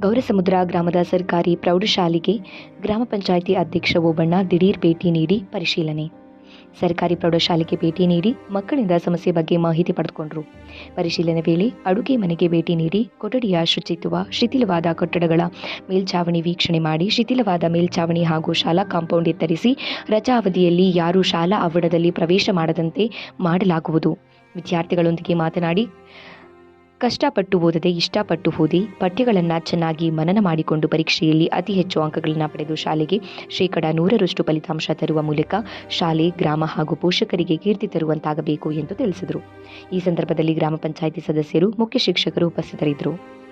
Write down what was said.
ಗೌರಸಮುದ್ರ ಗ್ರಾಮದ ಸರ್ಕಾರಿ ಪ್ರೌಢಶಾಲೆಗೆ ಗ್ರಾಮ ಪಂಚಾಯಿತಿ ಅಧ್ಯಕ್ಷ ಓಬಣ್ಣ ದಿಢೀರ್ ಭೇಟಿ ನೀಡಿ ಪರಿಶೀಲನೆ. ಸರ್ಕಾರಿ ಪ್ರೌಢಶಾಲೆಗೆ ಭೇಟಿ ನೀಡಿ ಮಕ್ಕಳಿಂದ ಸಮಸ್ಯೆ ಬಗ್ಗೆ ಮಾಹಿತಿ ಪಡೆದುಕೊಂಡರು. ಪರಿಶೀಲನೆ ವೇಳೆ ಅಡುಗೆ ಮನೆಗೆ ಭೇಟಿ ನೀಡಿ ಕೊಠಡಿಯ ಶುಚಿತ್ವ, ಶಿಥಿಲವಾದ ಕಟ್ಟಡಗಳ ಮೇಲ್ಛಾವಣಿ ವೀಕ್ಷಣೆ ಮಾಡಿ ಶಿಥಿಲವಾದ ಮೇಲ್ಛಾವಣಿ ಹಾಗೂ ಶಾಲಾ ಕಾಂಪೌಂಡ್ ಎತ್ತರಿಸಿ ರಜಾ ಅವಧಿಯಲ್ಲಿ ಯಾರೂ ಶಾಲಾ ಆವರಣದಲ್ಲಿ ಪ್ರವೇಶ ಮಾಡದಂತೆ ಮಾಡಲಾಗುವುದು. ವಿದ್ಯಾರ್ಥಿಗಳೊಂದಿಗೆ ಮಾತನಾಡಿ ಕಷ್ಟಪಟ್ಟು ಓದದೆ ಇಷ್ಟಪಟ್ಟು ಓದಿ ಪಠ್ಯಗಳನ್ನು ಚೆನ್ನಾಗಿ ಮನನ ಮಾಡಿಕೊಂಡು ಪರೀಕ್ಷೆಯಲ್ಲಿ ಅತಿ ಹೆಚ್ಚು ಅಂಕಗಳನ್ನು ಪಡೆದು ಶಾಲೆಗೆ ಶೇಕಡಾ ನೂರರಷ್ಟು ಫಲಿತಾಂಶ ತರುವ ಮೂಲಕ ಶಾಲೆ, ಗ್ರಾಮ ಹಾಗೂ ಪೋಷಕರಿಗೆ ಕೀರ್ತಿ ತರುವಂತಾಗಬೇಕು ಎಂದು ತಿಳಿಸಿದರು. ಈ ಸಂದರ್ಭದಲ್ಲಿ ಗ್ರಾಮ ಪಂಚಾಯಿತಿ ಸದಸ್ಯರು, ಮುಖ್ಯ ಶಿಕ್ಷಕರು ಉಪಸ್ಥಿತರಿದ್ದರು.